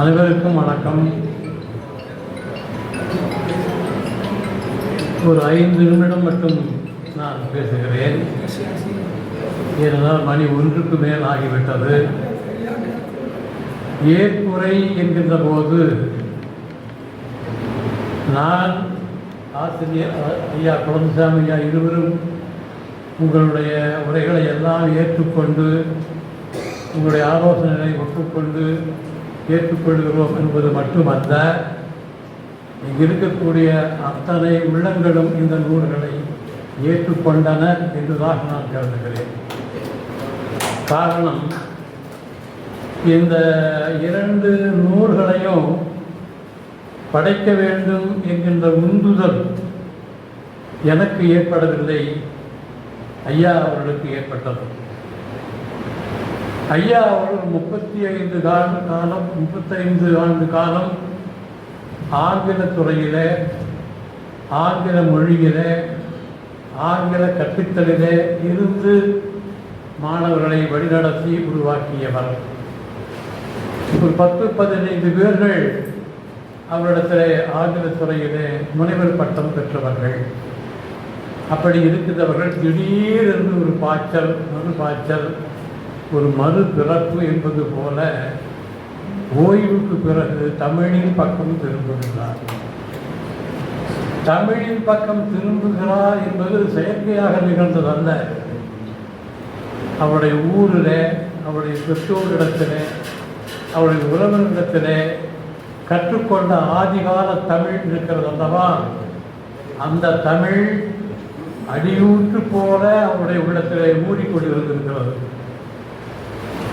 அனைவருக்கும் வணக்கம். ஒரு ஐந்து நிமிடம் மட்டும் நான் பேசுகிறேன். ஏனென்றால் மணி ஒன்றுக்கு மேல் ஆகிவிட்டது. ஏற்புரை என்கின்ற போது நான் ஆசிரியர் ஐயா குழந்தைசாமி ஐயா இருவரும் உங்களுடைய உரைகளை எல்லாம் ஏற்றுக்கொண்டு உங்களுடைய ஆலோசனைகளை ஒப்புக்கொண்டு ஏற்றுக்கொள்கிறோம் என்பது மட்டுமல்ல இருக்கக்கூடிய அத்தனை உள்ளங்களும் இந்த நூல்களை ஏற்றுக்கொண்டன என்றுதான் நான் கருதுகிறேன். காரணம் இந்த இரண்டு நூல்களையும் படைக்க வேண்டும் என்கின்ற உந்துதல் எனக்கு ஏற்படவில்லை. ஐயா அவர்களுக்கு ஏற்பட்டது. ஐயா அவர்கள் முப்பத்தி ஐந்து கால காலம் முப்பத்தைந்து ஆண்டு காலம் ஆங்கில துறையிலே ஆங்கில மொழியிலே ஆங்கில கற்பித்தலிலே இருந்து மாணவர்களை வழிநடத்தி உருவாக்கியவர். ஒரு பத்து பதினைந்து பேர்கள் அவரிடத்திலே ஆங்கில துறையிலே முனைவர் பட்டம் பெற்றவர்கள். அப்படி இருக்கிறவர்கள் திடீரென்று ஒரு பாய்ச்சல் மறு பாய்ச்சல் ஒரு மறு பிறப்பு என்பது போல ஓய்வுக்கு பிறகு தமிழின் பக்கம் திரும்புகிறார். தமிழின் பக்கம் திரும்புகிறார் என்பது செயற்கையாக நிகழ்ந்ததல்ல. அவருடைய ஊரில் அவருடைய பெற்றோரிடத்திலே அவருடைய உறவினிடத்திலே கற்றுக்கொண்ட ஆதிகால தமிழ் இருக்கிறது அல்லவா? அந்த தமிழ் அடியூற்று போல அவருடைய உள்ளத்திலே மூடிக்கொண்டிருந்திருக்கிறது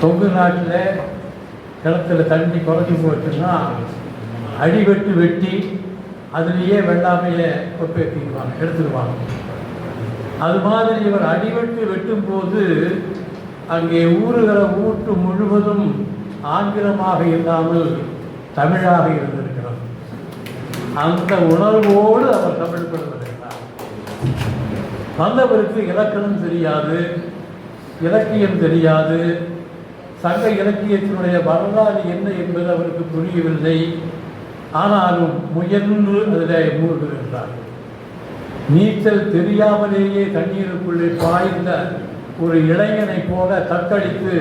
தொங்கு நாட்டில் கிணத்துல தண்ணி குறைஞ்சி போச்சுன்னா அடிவெட்டு வெட்டி அதுலேயே வெள்ளாமையை கொப்பேற்றிக்குவாங்க எடுத்துடுவாங்க. அது மாதிரி இவர் அடிவெட்டு வெட்டும் போது அங்கே ஊறுகிற ஊட்டு முழுவதும் ஆங்கிலமாக இல்லாமல் தமிழாக இருந்திருக்கிறது. அந்த உணர்வோடு அவர் தமிழ் கொள்வதற்கார் வந்தவருக்கு இலக்கணம் தெரியாது இலக்கியம் தெரியாது சங்க இலக்கியத்தினுடைய வரலாறு என்ன என்பது அவருக்கு புரியவில்லை. ஆனாலும் முயன்று அதில் மூழ்குகின்றார். நீச்சல் தெரியாமலேயே தண்ணீருக்குள்ளே பாய்ந்த ஒரு இளைஞனை போல தத்தளித்து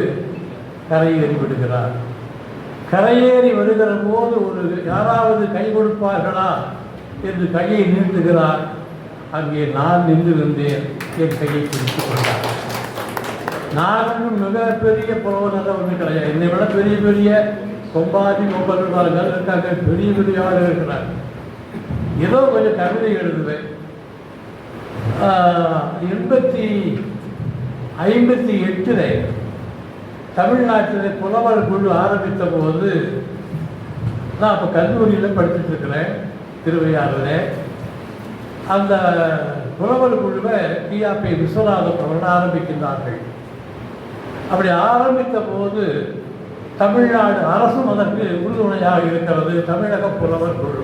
கரையேறி விடுகிறார். கரையேறி வருகிற போது ஒரு யாராவது கை கொடுப்பார்களா என்று கையை நீட்டுகிறார். அங்கே நான் நின்று வந்தேன். என் கையை பிடித்துக் கொண்டார். நான் ஒன்றும் மிகப்பெரிய புலவனாக ஒன்றும் கிடையாது. என்னை விட பெரிய பெரிய கொம்பாதி கொம்பர்கள் இருக்காங்க பெரிய பெரிய ஆள் இருக்கிறார். ஏதோ கொஞ்சம் கவிதை எழுதுவேன். எண்பத்தி ஐம்பத்தி எட்டில் தமிழ்நாட்டில் புலவர் குழு ஆரம்பித்த போது நான் அப்போ கல்லூரியில் படிச்சுட்டு இருக்கிறேன் திருவையாறில். அந்த புலவர் குழுவை டிஆர்பி விஸ்வநாத அவர்கள் ஆரம்பிக்கின்றார்கள். அப்படி ஆரம்பித்த போது தமிழ்நாடு அரசும் அதற்கு உறுதுணையாக இருக்கிறது. தமிழக புலவர் குழு.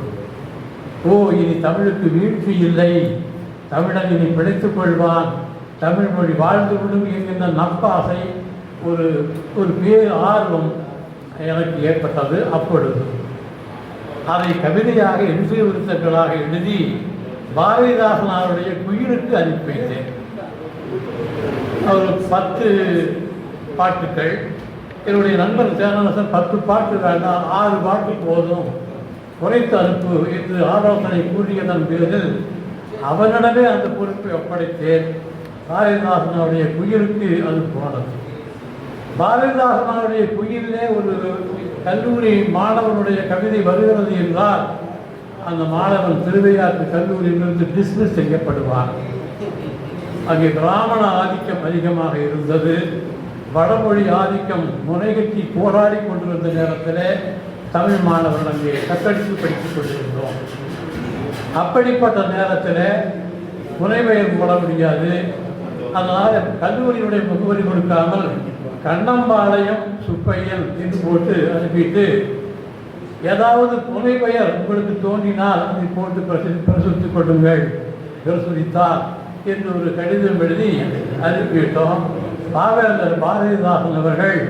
ஓ இனி தமிழுக்கு வீழ்ச்சி இல்லை. தமிழன் இனி பிழைத்துக் கொள்வான் தமிழ் மொழி வாழ்ந்துவிடும் என்கின்ற நப்பாசை ஒரு ஒரு பேர் ஆர்வம் எனக்கு ஏற்பட்டது அப்பொழுது. அதை கவிதையாக இன்றைய விருத்தங்களாக எழுதி பாரதிதாசன் அவருடைய குயிலுக்கு அனுப்பி வைத்தேன். அவர் பத்து பாட்டுக்கள். என்னுடைய நண்பர் சேனரசன் பத்து பாட்டு வேண்டாம் ஆறு பாட்டு போதும். குறைத்து அனுப்பு என்று ஆலோசனை கூறியதன் பேரில் அவனிடமே அந்த பொறுப்பை ஒப்படைத்தேன். பாரதிதாசனுடைய குயிலுக்கு அது போனது. பாரதிதாசனுடைய குயிலே ஒரு கல்லூரி மாணவனுடைய கவிதை வருகிறது என்றால் அந்த மாணவன் திருவையாற்று கல்லூரியிலிருந்து டிஸ்மிஸ் செய்யப்படுவார் அங்கே பிராமண ஆதிக்கம் அதிகமாக இருந்தது. வடமொழி ஆதிக்கம் முனைகட்டி போராடி கொண்டிருந்த நேரத்தில் தமிழ் மாணவர்கள் அங்கே கத்தடித்து படித்துக் கொண்டிருந்தோம். அப்படிப்பட்ட நேரத்தில் முனைவெயர் போட முடியாது. அதனால் கல்லூரியுடைய முகவரி கொடுக்காமல் கண்ணம்பாளையம் சுப்பையன் என்று போட்டு அனுப்பிட்டு ஏதாவது புனைப்பெயர் உங்களுக்கு தோன்றினால் அதை போட்டு பிரசி பிரசுரித்துக் கொள்ளுங்கள் பிரசுரித்தார் என்று ஒரு கடிதம் எழுதி அனுப்பிவிட்டோம். பாவேந்தர் பாரதிதாசன் அவர்கள்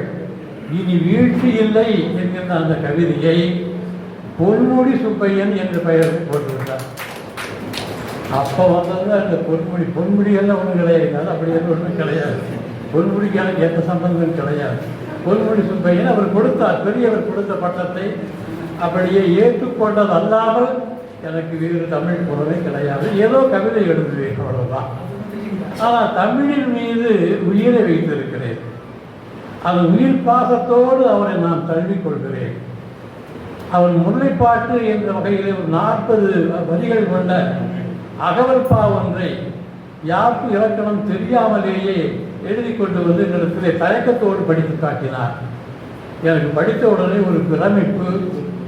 இனி வீழ்ச்சி இல்லை என்கின்ற அந்த கவிதையை பொன்முடி சுப்பையன் என்று பெயர் போட்டிருந்தார். அப்போ வந்தது அந்த பொன்முடி பொன்முடி எல்லாம் ஒன்றும் கிடையாது. அப்படி எல்லாம் ஒன்றும் கிடையாது. பொன்முடிக்கு எனக்கு எந்த சம்பந்தமும் கிடையாது. பொன்முடி சுப்பையன் அவர் கொடுத்தார் பெரியவர் கொடுத்த பட்டத்தை அப்படியே ஏற்றுக்கொண்டது அல்லாமல் எனக்கு வேறு தமிழ் புறவே கிடையாது. ஏதோ கவிதை எழுதுவேன் அவ்வளோதான் ஆனால் தமிழின் மீது உயிரை வைத்திருக்கிறேன். அது உயிர் பாசத்தோடு அவரை நான் தழுவிக்கொள்கிறேன் அவன் முல்லைப்பாட்டு என்ற வகையிலே ஒரு நாற்பது வரிகள் கொண்ட அகவல்பா ஒன்றை யாருக்கு இலக்கணம் தெரியாமலேயே எழுதி கொண்டு வந்து என்னிடத்திலே தயக்கத்தோடு படித்து காட்டினார். எனக்கு படித்த உடனே ஒரு பிரமிப்பு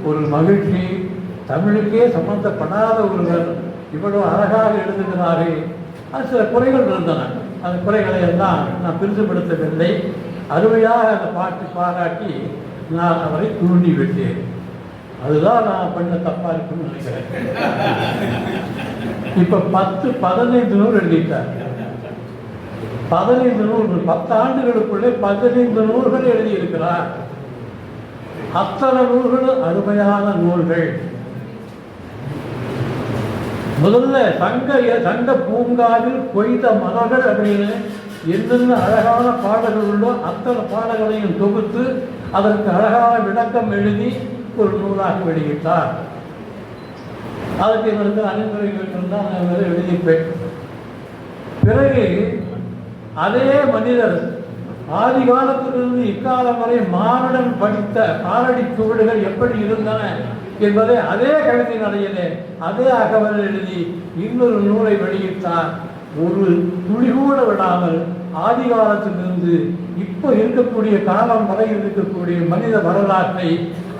ஒரு மகிழ்ச்சி தமிழுக்கே சம்பந்தப்படாத ஒருவர் இவ்வளவு அழகாக எழுதுகிறாரே. அது சில குறைகள் இருந்தன. அந்த குறைகளை எல்லாம் நான் பெருசுபடுத்தவில்லை. அருமையாக அந்த பாட்டு பாராட்டி நான் அவரை தூண்டி விட்டேன் அதுதான் நான் பண்ண தப்பா இருக்குன்னு நினைக்கிறேன். இப்ப பத்து பதினைந்து நூறு எழுதிட்டார். பதினைந்து நூறு பத்து ஆண்டுகளுக்குள்ளே பதினைந்து நூல்கள் எழுதியிருக்கிறார். அத்தனை நூல்களும் அருமையான நூல்கள். முதல்ல தங்க தங்க பூங்காவில் கொய்த மலர்கள் அப்படின்னு என்னென்ன அழகான பாடல்கள் உண்டோ அத்தனை பாடல்களையும் தொகுத்து அதற்கு அழகான விளக்கம் எழுதி ஒரு நூலாக வெளியிட்டார். அதுக்கு இவருக்கு அணிந்துரைகள் இருந்தால் நான் எழுதிப்பேன். பிறகு அதே மனிதர் ஆதி காலத்திலிருந்து இக்காலம் வரை மானுடன் படித்த காலடி சுவடுகள் எப்படி இருந்தன? என்பதை அதே கவிதை நடையிலே அதே அகவல் எழுதி இன்னொரு நூலை வெளியிட்டார். ஒரு துளி கூட விடாமல் ஆதி காலத்திலிருந்து இப்போ இருக்கக்கூடிய காலம் வரை இருக்கக்கூடிய மனித வரலாற்றை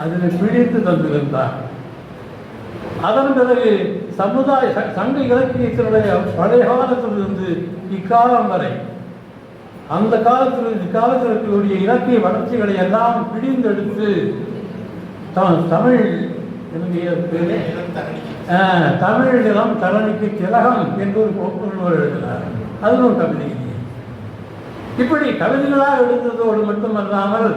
அதில் பிடித்து தந்திருந்தார். அதன் பிறகு சமுதாய சங்க இலக்கியத்தினுடைய பழைய காலத்திலிருந்து இக்காலம் வரை அந்த காலத்தில் இக்காலத்தில் இருக்கக்கூடிய இலக்கிய வளர்ச்சிகளை எல்லாம் பிடிந்தெடுத்து தான் தமிழ் என்னுடைய பேரு தரணிக்கு. திலகம் என்று ஒரு கோப்புணர்வு எழுதினார். அது ஒரு கவிதை. இப்படி கவிதைகளாக எழுதுவதோடு மட்டுமல்லாமல்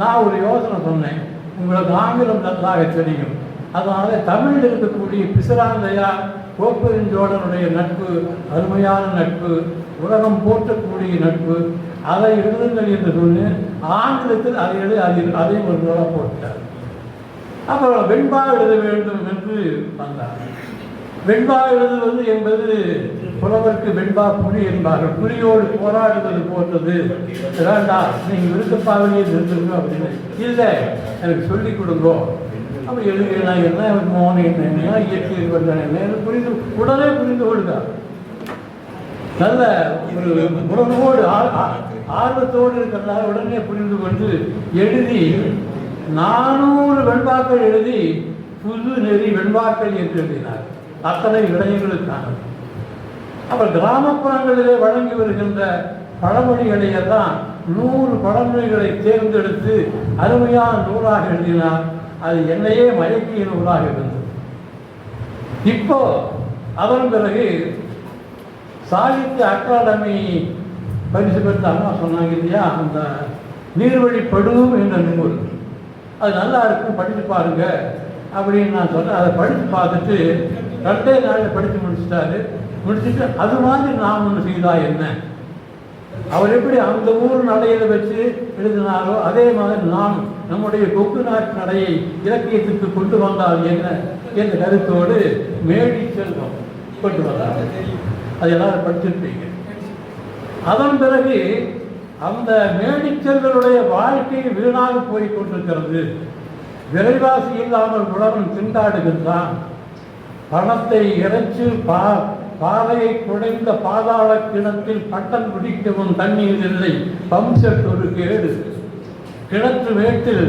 நான் ஒரு யோசனை சொன்னேன். உங்களுக்கு ஆங்கிலம் நன்றாக தெரியும். அதனால தமிழில் இருக்கக்கூடிய பிசிராந்தையா கோப்பெருஞ்சோழனுடைய நட்பு அருமையான நட்பு உலகம் போற்றக்கூடிய நட்பு அதை எழுதுங்கள் என்று சொல்லி ஆங்கிலத்தில் அதை எழுதி அதை அதையும் ஒரு நூலாக போட்டார். அப்புறம் வெண்பா எழுத வேண்டும் என்று வந்தார் வெண்பா எழுதுவது என்பது புலவருக்கு வெண்பா புலி என்பார்கள். புலியோடு போராடுவது போன்றது. வேண்டா நீங்கள் விருத்தப்பாவிலேயே நிறுத்துங்க அப்படின்னு. இல்லை எனக்கு சொல்லிக் கொடுங்கோ. அப்போ எழுதுகிறா என்ன மோன என்ன இயற்கை வந்தன என்ன புரிந்து உடனே புரிந்து கொள்கிறார் நல்ல ஒரு உணர்வோடு ஆ- ஆர்வத்தோடு இருக்கிறதாக உடனே புரிந்து கொண்டு எழுதி நானூறு வெண்பாக்கள் எழுதி புது நெறி வெண்பாக்கள் என்று எழுதினார். அத்தனை இளைஞர்களுக்கானது அவர் கிராமப்புறங்களிலே வழங்கி வருகின்ற பழமொழிகளையே தான் நூறு பழமொழிகளை தேர்ந்தெடுத்து அருமையான நூலாக எழுதினார். அது என்னையே மயக்கிய நூலாக இருந்தது. இப்போ அதன் பிறகு சாகித்ய அகாடமி பரிசு பெற்ற அம்மா சொன்னாங்க இல்லையா? அந்த நீர்வழி படுவும் என்ற நூல். அது நல்லா இருக்கும் படித்து பாருங்க அப்படின்னு நான் சொன்னேன். அதை படித்து பார்த்துட்டு ரெண்டே நாளில் படித்து முடிச்சிட்டாரு. முடிச்சுட்டு அது மாதிரி நான் ஒன்று செய்தா என்ன? அவர் எப்படி அந்த ஊர் நடையில வச்சு எழுதினாரோ அதே மாதிரி நாம் நம்முடைய கொக்கு நாட்டு நடையை இலக்கியத்துக்கு கொண்டு வந்தால் என்ன? என்ற கருத்தோடு மேடி செல்வம் கொண்டு வந்தார். அது எல்லாரும் படிச்சிருப்பீங்க. அதன் பிறகு அந்த மேடிச்சர்களுடைய வாழ்க்கை வீணாக போய் கொண்டிருக்கிறது. விலைவாசி இல்லாமல் உழவன் திண்டாடுகின்றான். பணத்தை இறைச்சு பா பாதையை குடைந்த பாதாள கிணத்தில் பட்டம் பிடிக்கவும் தண்ணீர் இல்லை. பம்செட் ஒரு கேடு. கிணற்று வேட்டில்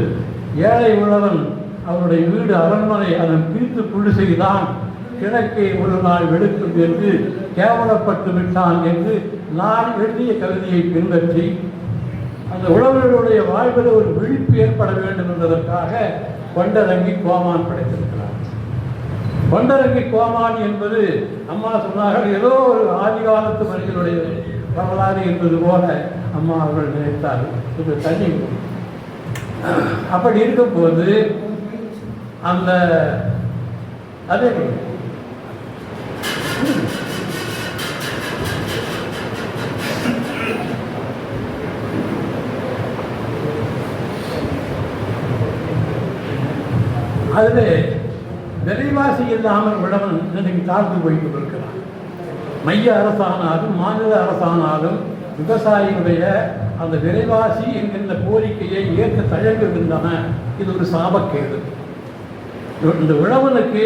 ஏழை உழவன் அவருடைய வீடு அரண்மனை அதன் பிரித்து குடிசைதான் கிழக்கை ஒரு நாள் வெடுக்கும் என்று கேவலப்பட்டு விட்டான் என்று நான் எழுதிய கவிதையை பின்பற்றி அந்த உழவர்களுடைய வாழ்வில் ஒரு விழிப்பு ஏற்பட வேண்டும் என்பதற்காக கொண்டரங்கி கோமான் படைத்திருக்கிறார். கொண்டரங்கி கோமான் என்பது அம்மா சொன்னார்கள் ஏதோ ஒரு ஆதிகாலத்து மனிதனுடைய வரலாறு என்பது போல அம்மா அவர்கள் நினைத்தார்கள். இது தண்ணி அப்படி இருக்கும்போது அந்த அதே அதில் விலைவாசி இல்லாமல் விடவன் இன்னைக்கு தாழ்ந்து போய் கொண்டிருக்கிறான். மைய அரசானாலும் மாநில அரசானாலும் விவசாயிகளுடைய அந்த விலைவாசி என்கின்ற கோரிக்கையை ஏற்க தயங்குகின்றன. இது ஒரு சாபக்கேடு. இந்த உழவனுக்கு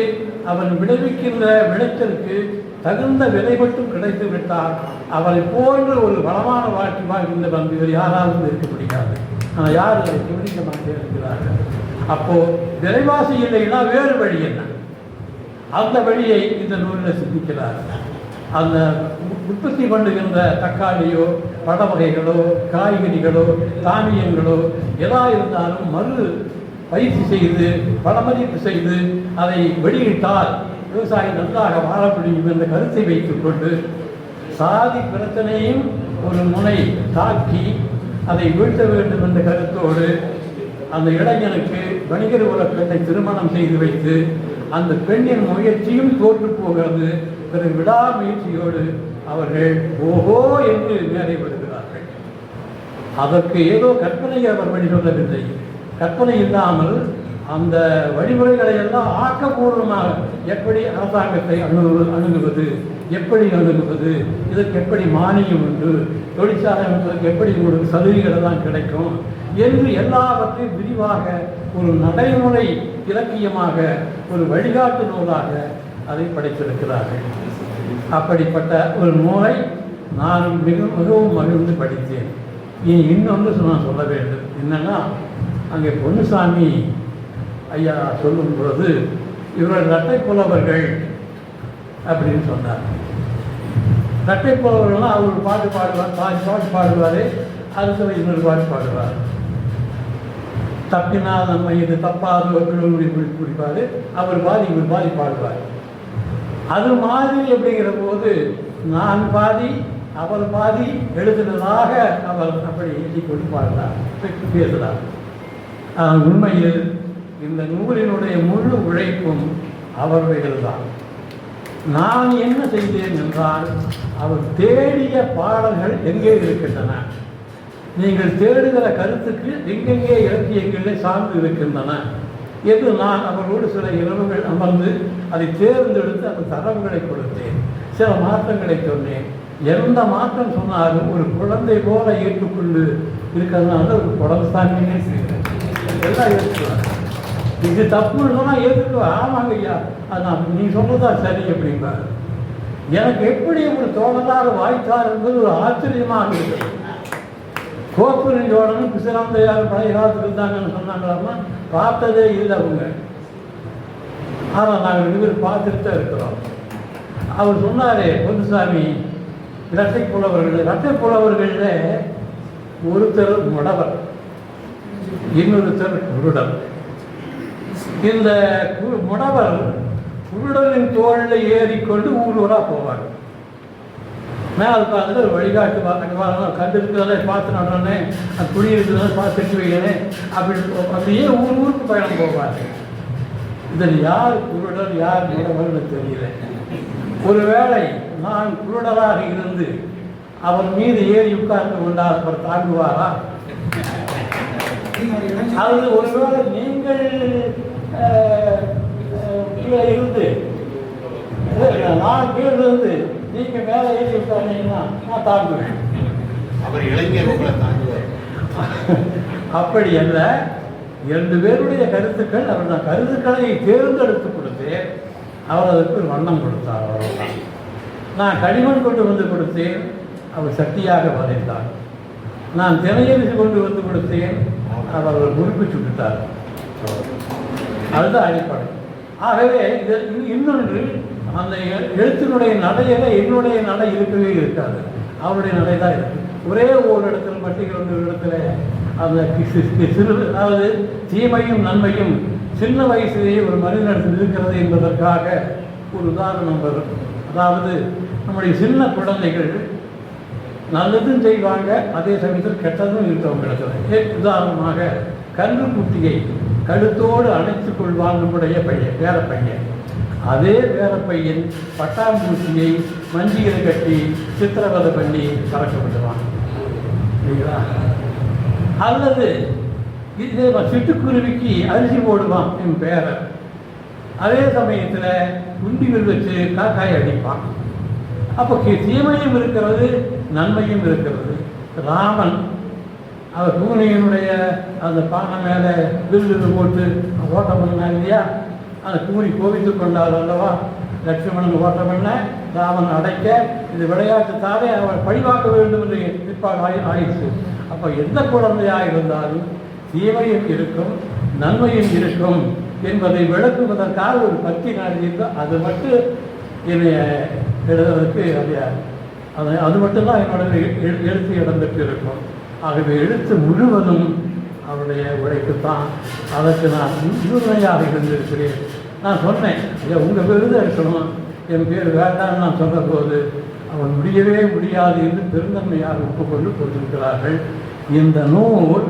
அவன் விளைவிக்கின்ற விளைச்சலுக்கு தகுந்த விலை மட்டும் கிடைத்து விட்டால் அவரை போன்ற ஒரு வளமான வாழ்க்கை வாழ்கின்ற வந்து யாராலும் இருக்க முடியாது. ஆனால் யார் அதை கவனிக்க மாட்டே இருக்கிறார்கள் அப்போ விலைவாசி இல்லைன்னா வேறு வழி என்ன? அந்த வழியை இந்த நூலில் சிந்திக்கிறார். அந்த உற்பத்தி பண்ணுகின்ற தக்காளியோ பழ வகைகளோ காய்கறிகளோ தானியங்களோ எதா இருந்தாலும் மறு பயிற்சி செய்து பலமதிப்பு செய்து அதை வெளியிட்டால் விவசாயி நன்றாக வாழ முடியும் என்ற கருத்தை வைத்துக்கொண்டு சாதி பிரச்சனையும் ஒரு முனை தாக்கி அதை வீழ்த்த வேண்டும் என்ற கருத்தோடு அந்த இளைஞனுக்கு வணிகர் உல பெண்ணை திருமணம் செய்து வைத்து அந்த பெண்ணின் முயற்சியும் தோற்று போகிறது. பிறகு விடாமுயற்சியோடு அவர்கள் ஓஹோ என்று மேலே வருகிறார்கள் அதற்கு ஏதோ கற்பனை அவர் வழி சொல்லவில்லை. கற்பனை இல்லாமல் அந்த வழிமுறைகளை எல்லாம் ஆக்கப்பூர்வமாக எப்படி அரசாங்கத்தை அணுகு அணுகுவது எப்படி அணுகுவது இதற்கு எப்படி மானியம் உண்டு தொழிற்சாலை அமைப்பதற்கு எப்படி உங்களுக்கு சலுகைகள் எல்லாம் கிடைக்கும் என்று எல்லாவற்றையும் விரிவாக ஒரு நடைமுறை இலக்கியமாக ஒரு வழிகாட்டு நூலாக அதை படைத்திருக்கிறார்கள். அப்படிப்பட்ட ஒரு நூலை நான் மிக மிகவும் மகிழ்ந்து படித்தேன். இனி இன்னொன்று நான் சொல்ல வேண்டும். என்னன்னா அங்கே பொன்னுசாமி ஐயா சொல்லும் பொழுது இவர்கள் இரட்டை புலவர்கள் அப்படின்னு சொன்னார். இரட்டை புலவர்கள்லாம் அவர் பாட்டு பாடுவார் பாதி பாட்டு பாடுவார் அடுத்தவர் இன்னொரு பாட்டு பாடுவார். தப்பினால் நம்ம இது தப்பாது குடி அவர் பாதி இவர் பாதி பாடுவார். அது மாதிரி அப்படிங்கிற போது நான் பாதி அவர் பாதி எழுதுனதாக அவர் அப்படி எண்ணிக்கொண்டு பாடுறார் பேசுகிறார் உண்மையில் இந்த நூலினுடைய முழு உழைப்பும் அவர்களுடையது தான். நான் என்ன செய்தேன் என்றால் அவர் தேடிய பாடல்கள் எங்கே இருக்கின்றன? நீங்கள் தேடுகிற கருத்துக்கு எங்கெங்கே இலக்கியங்களை சார்ந்து இருக்கின்றன? எது நான் அவர்களோடு சில இரவுகள் அமர்ந்து அதை தேர்ந்தெடுத்து அந்த தரவுகளை கொடுத்தேன். சில மாற்றங்களை சொன்னேன். எந்த மாற்றம் சொன்னாலும் ஒரு குழந்தை போல ஏற்றுக்கொண்டு இருக்கிறதுனால ஒரு குழந்தை தானே செய்கிறேன். எல்லாம் ஏற்றுக்குவாங்க இது தப்புன்னு சொன்னால் ஏற்றுக்குவா ஆமாங்க ஐயா. அது நான் நீ சொல்றதா சரி அப்படிம்பாரு. எனக்கு எப்படி ஒரு தோழலாக வாய்த்தார் என்பது ஒரு ஆச்சரியமாக இருக்குது கோப்புரின் சோழனும் பிசிராந்தையார் பழைய காலத்தில் இருந்தாங்கன்னு சொன்னாங்களாமா பார்த்ததே இல்லை அவங்க. ஆனால் நாங்கள் ரெண்டு பேரும் பார்த்துட்டு தான் இருக்கிறோம். அவர் சொன்னாரே பொன்னுசாமி இரட்டை புலவர்கள் இரட்டை புலவர்களில் ஒருத்தர் முடவர் இன்னொருத்தர் குருடர் இந்த கு- முடவர் குருடனின் தோளில் ஏறிக்கொண்டு ஊர் ஊராக போவார். மேலே உட்காந்து ஒரு வழிகாட்டு பார்க்கணும் கண்டிருக்கிறத பார்த்து நடனே அது குடி இருக்கிறத பார்த்து தெரிஞ்சு வைக்கிறேன் அப்படி அப்படியே ஊர் ஊருக்கு பயணம் போவார். இதில் யார் குருடர் யார் முடவர்னு தெரியல. ஒருவேளை நான் குருடராக இருந்து அவர் மீது ஏறி உட்கார்ந்து கொண்டால் அவர் தாங்குவாரா? அது ஒருவேளை நீங்கள் கீழே இருந்து நான் கீழே இருந்து நீங்க மேலே ஏறி உட்கார்ந்தீங்கன்னா நான் தாங்குவேன். அவர் இளைஞர் உங்களை தாங்குவார். அப்படி அல்ல இரண்டு பேருடைய கருத்துக்கள் அவர் நான் கருத்துக்களை தேர்ந்தெடுத்து கொடுத்தேன் அவர் அதற்கு ஒரு வண்ணம் கொடுத்தார் அவ்வளவுதான் நான் களிமண் கொண்டு வந்து கொடுத்தேன் அவர் சக்தியாக வரைந்தார் நான் தினையரிசி கொண்டு வந்து கொடுத்தேன் அவர் ஒரு குறிப்பிட்டு விட்டார் அதுதான் அடிப்படை. ஆகவே இது இன்~ இன்னொன்று அந்த எழுத்தினுடைய நடையில என்னுடைய நடை இருக்கவே இருக்காது. அவருடைய நடை தான் இருக்கு. ஒரே ஒரு இடத்துல வந்து ஒரு இடத்துல அந்த சிறு அதாவது தீமையும் நன்மையும் சின்ன வயசிலேயே ஒரு மனிதனிடத்தில் இருக்கிறது என்பதற்காக ஒரு உதாரணம் வரும். அதாவது நம்முடைய சின்ன குழந்தைகள் நல்லதும் செய்வாங்க அதே சமயத்தில் கெட்டதும் இருக்கவங்க இடத்துல ஏ- உதாரணமாக கன்றுக்குட்டியை கழுத்தோடு அணைத்துக் கொள்வான் நம்முடைய பையன் வேற பையன். அதே வேலப்பையின் பையன் பட்டாம்பூச்சியை மஞ்சியில் கட்டி சித்திரவதை பண்ணி கறக்க விடுவான் சரிங்களா அல்லது இதே சிட்டுக்குருவிக்கு அரிசி போடுவான் என் பேரன் அதே சமயத்தில் குண்டிகள் வச்சு காக்காய் அடிப்பான். அப்போ தீமையும் இருக்கிறது நன்மையும் இருக்கிறது. ராமன் அவர் பூனையினுடைய அந்த பானை மேலே வில்லு போட்டு ஓட்டம் பண்ணாங்க இல்லையா? அதை கூறி கோவித்து கொண்டார் அல்லவா? லட்சுமணன் ஓட்டம் பண்ண ராமன் அடைக்க இது விளையாட்டுத்தாலே அவர் அவன் பழிவாக்க வேண்டும் என்று பிற்பாடு ஆயிடுச்சு அப்போ எந்த குழந்தையாக இருந்தாலும் தீமையும் இருக்கும் நன்மையும் இருக்கும் என்பதை விளக்குவதற்காக ஒரு பக்தி நாடியிருந்தோம் அது மட்டும் என்னை எழுதுவதற்கு அது அது அது மட்டும்தான் என்னோட எ- எழுத்து இடம்பெற்று இருக்கும். ஆகவே எழுத்து முழுவதும் அவருடைய உழைப்பு தான் அதற்கு நான் முழுமையாக இருந்திருக்கிறேன் நான் சொன்னேன். இதை உங்கள் விருது இருக்கணும் என் பேர் வேண்டாம்னு நான் சொன்ன போது அவன் முடியவே முடியாது என்று பெருந்தன்மையாக ஒப்புக்கொண்டு கொண்டிருக்கிறார்கள் இந்த நூல்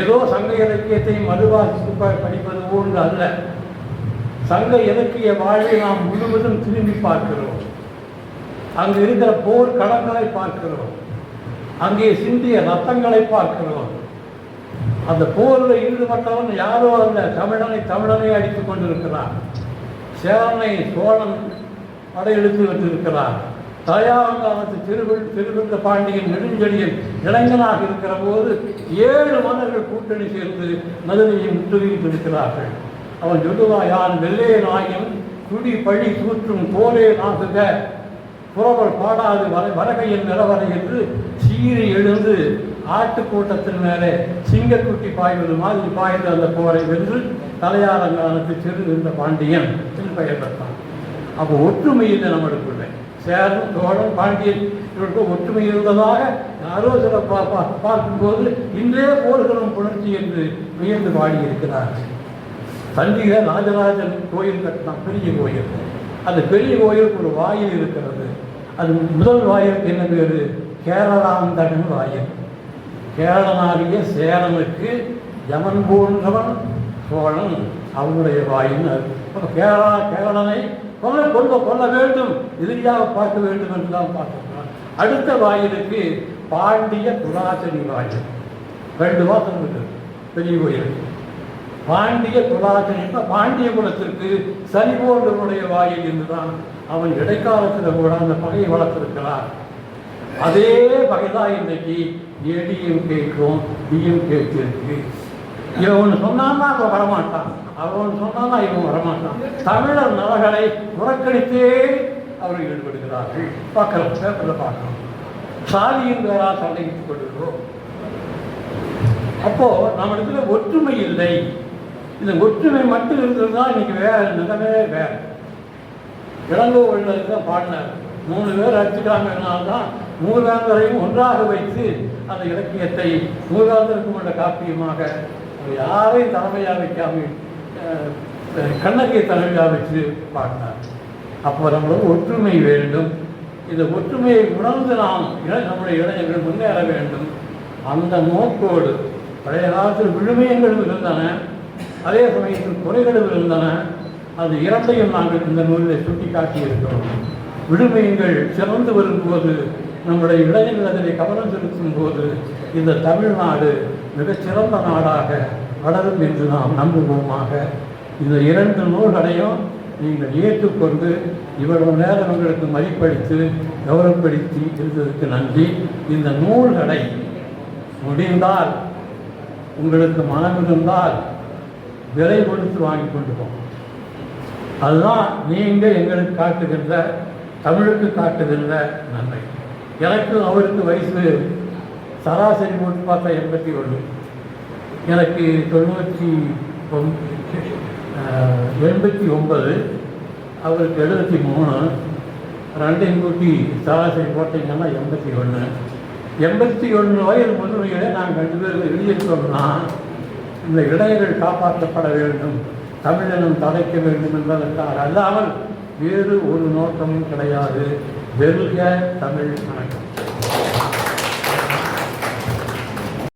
ஏதோ சங்க இலக்கியத்தை மறுவாசித்து படிப்பது போன்று அல்ல. சங்க இலக்கிய வாழ்வை நாம் முழுவதும் திரும்பி பார்க்கிறோம். அங்கு இருக்கிற போர் களங்களை பார்க்கிறோம். அங்கே சிந்திய ரத்தங்களை பார்க்கிறோம். அந்த போரில் ஈடுபட்டவன் யாரோ அந்த தமிழனை தமிழனை அடித்துக் கொண்டிருக்கிறான். சேரனை சோழன் படையெடுத்து வைத்திருக்கிறார் தயாவங்காலத்து திருவில் திருவிந்த பாண்டியன் நெடுஞ்செழியன் இளைஞனாக இருக்கிற போது ஏழு மன்னர்கள் கூட்டணி சேர்ந்து மதுரையை முற்றுகையிட்டிருக்கிறார்கள். அவன் சொல்லுவான் யான் வெள்ளே நாயும் குடி பழி தூற்றும் தோலே நாசுக புறவர் பாடாது வர வரகையின் நிலவரை என்று சீறி எழுந்து ஆட்டுக்கூட்டத்தின் மேலே சிங்கக்குட்டி பாய்வது மாதிரி பாய்ந்து அந்த போரை வென்று தலையாரங்கானத்து சிறு பாண்டியன் என்று பெயர் பெற்றான். அப்போ ஒற்றுமை இல்லை நம்மளுக்குள்ள. சேரம் சோழன் பாண்டியன் இவருக்கு ஒற்றுமை இருந்ததாக யாரோ சில பா பா- பார்க்கும்போது இன்றே போர்களும் புணர்ச்சி என்று வியந்து பாடியிருக்கிறார்கள் தண்டிக ராஜராஜன் கோயில் கட்டினான் பெரிய கோயில். அந்த பெரிய கோயிலுக்கு ஒரு வாயில் இருக்கிறது. அது முதல் வாயிலுக்கு என்ன பேர் கேரளாந்தகன் வாயில். கேரளனாகிய சேரனுக்கு யமன் போன்றவன் சோழன் அவனுடைய வாயின் அது. கேரளா கேரளனை கொல்ல கொல்ல கொள்ள வேண்டும். எதிரியாக பார்க்க வேண்டும் என்று தான் பார்த்திருக்கிறான். அடுத்த வாயிலுக்கு பாண்டிய துராசனி வாயில் ரெண்டு வாசம் இருக்குது பெரிய கோயில். பாண்டிய துலாசன் பாண்டிய குலத்திற்கு சனி போன்றவனுடைய வாயில் என்றுதான் அவன் இடைக்காலத்தில் கூட அந்த பகையை வளர்த்திருக்கிறான். அதே பகைதான் இன்னைக்கு ஏடிஎம்கேக்கும் டிஎம்கேக்கு இருக்கு. இவன் ஒன்று சொன்னான்னா அவன் வரமாட்டான். அவன் ஒன்று சொன்னான்னா இவன் வரமாட்டான். தமிழர் நலகளை புறக்கணித்தே அவர்கள் ஈடுபடுகிறார்கள். பார்க்கலாம் பேப்பரில் பார்க்கலாம். சாதியின் பேரா சண்டையிட்டுக் கொள்கிறோம் அப்போ நம்மளுக்கு ஒற்றுமை இல்லை. இந்த ஒற்றுமை மட்டும் இருந்ததுன்னா இன்னைக்கு வேற நிலமே வேற. இளங்கோ வள்ளல் தான் பாடினார். மூணு பேர் அடிச்சுக்கிறாங்கனால்தான் மூவேந்தரையும் ஒன்றாக வைத்து அந்த இலக்கியத்தை முழுகாலத்திற்கும் உள்ள காப்பியமாக அவர் யாரையும் தலைமையாக வைக்காமல் கண்ணகியை தலைமையாக வச்சு பாடினார். அப்போ நம்மளுக்கு ஒற்றுமை வேண்டும். இந்த ஒற்றுமையை உணர்ந்து நாம் நம்முடைய இளைஞர்கள் முன்னேற வேண்டும். அந்த நோக்கோடு பழைய காலத்தில் விழுமையங்களும் இருந்தன. அதே சமயத்தில் குறைகளும் இருந்தன. அது இரண்டையும் நாங்கள் இந்த நூலில் சுட்டி காட்டியிருக்கிறோம் விடுமையங்கள் சிறந்து வரும்போது நம்முடைய இளைஞர்கள் அதிலே கவனம் செலுத்தும் போது இந்த தமிழ்நாடு மிகச்சிறந்த நாடாக வளரும் என்று நாம் நம்புவோமாக. இந்த இரண்டு நூல்களையும் நீங்கள் ஏற்றுக்கொண்டு இவ்வளவு நேரம் உங்களுக்கு மதிப்பளித்து கௌரவப்படுத்தி இருந்ததற்கு நன்றி. இந்த நூல்களை முடிந்தால் உங்களுக்கு மனம் இருந்தால் விலை கொடுத்து வாங்கி கொண்டு போகும் அதுதான் நீங்கள் எங்களுக்கு காட்டுகின்ற தமிழுக்கு காட்டுகின்ற நன்மை. எனக்கு அவருக்கு வயசு சராசரி போட்டு பார்த்தா எண்பத்தி ஒன்று. எனக்கு தொண்ணூற்றி எண்பத்தி ஒன்பது அவருக்கு எழுபத்தி மூணு ரெண்டையும் கூட்டி சராசரி போட்டீங்கன்னா எண்பத்தி ஒன்று. எண்பத்தி ஒன்று வயது முன்னுரையிலே நாங்கள் ரெண்டு பேரும் எழுதியிருக்கோம்னா இந்த இடையர்கள் காப்பாற்றப்பட வேண்டும் தமிழினம் தலைக்க வேண்டும் என்பதற்காக அல்லாமல் வேறு ஒரு நோக்கமும் கிடையாது. வெறுக தமிழ் வணக்கம்